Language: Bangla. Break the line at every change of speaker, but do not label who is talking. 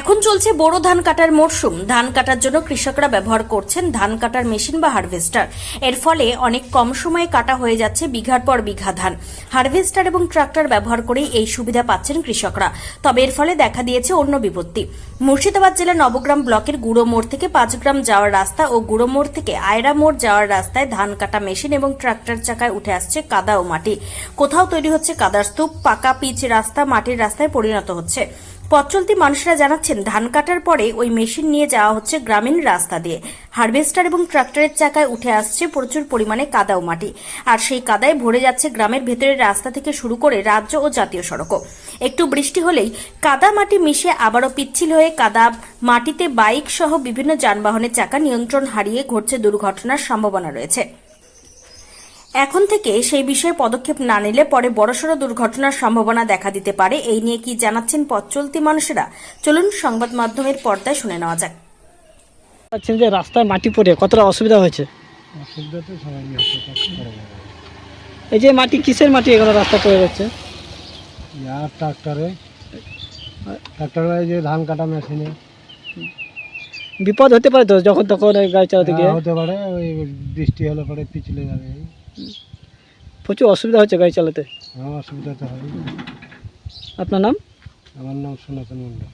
এখন চলছে বোরো ধান কাটার মরশুম। ধান কাটার জন্য কৃষকরা ব্যবহার করছেন ধান কাটার মেশিন বা হারভেস্টার। এর ফলে অনেক কম সময়ে কাটা হয়ে যাচ্ছে বিঘার পর বিঘা ধান। হারভেস্টার এবং ট্রাক্টর ব্যবহার করেই এই সুবিধা পাচ্ছেন কৃষকরা। তবে এর ফলে দেখা দিয়েছে অন্য বিপত্তি। মুর্শিদাবাদ জেলার নবগ্রাম ব্লকের গুঁড়ো মোড় থেকে পাঁচগ্রাম যাওয়ার রাস্তা ও গুঁড়ো মোড় থেকে আয়রা মোড় যাওয়ার রাস্তায় ধান কাটা মেশিন এবং ট্রাক্টর চাকায় উঠে আসছে কাদা ও মাটি। কোথাও তৈরি হচ্ছে কাদার স্তূপ, পাকা পিচ রাস্তা মাটির রাস্তায় পরিণত হচ্ছে। পথচলতি মানুষরা জানাচ্ছেন, ধান কাটার পরে ওই মেশিন নিয়ে যাওয়া হচ্ছে গ্রামীণ রাস্তা দিয়ে। হারভেস্টার এবং ট্রাক্টরের চাকায় উঠে আসছে প্রচুর পরিমাণে কাদা ও মাটি। আর সেই কাদায় ভরে যাচ্ছে গ্রামের ভেতরের রাস্তা থেকে শুরু করে রাজ্য ও জাতীয় সড়কও। একটু বৃষ্টি হলেই কাদা মাটি মিশে আবারও পিচ্ছিল হয়ে কাদা মাটিতে বাইক সহ বিভিন্ন যানবাহনের চাকা নিয়ন্ত্রণ হারিয়ে ঘটছে দুর্ঘটনার সম্ভাবনা রয়েছে। এখন থেকে সেই বিষয়ে পদক্ষেপ না নিলে পরে বড়সড় দুর্ঘটনার সম্ভাবনা দেখা দিতে পারে। এই নিয়ে কি জানাচ্ছেন পথ চলতি মানুষেরা? চলুন সংবাদ মাধ্যমের পর্দায় শুনে নেওয়া যাক।
পাচ্ছেন যে রাস্তায় মাটি পড়ে কতটা অসুবিধা হয়েছে? এই যে মাটি কিসের মাটি এগুলো রাস্তা পড়ে যাচ্ছে?
আর ট্রাক্টরে। ট্রাক্টরে যে ধান কাটা মেশিনে।
বিপদ হতে পারে তো যখন তখন গাড়ি চালাতে গিয়ে?
হতে পারে ওই বৃষ্টি হলে পরে পিছলে যাবে।
প্রচুর অসুবিধা হচ্ছে গাড়ি চালাতে?
হ্যাঁ অসুবিধা তো হয়
আপনার নাম?
আমার নাম সনাতন মন্ডল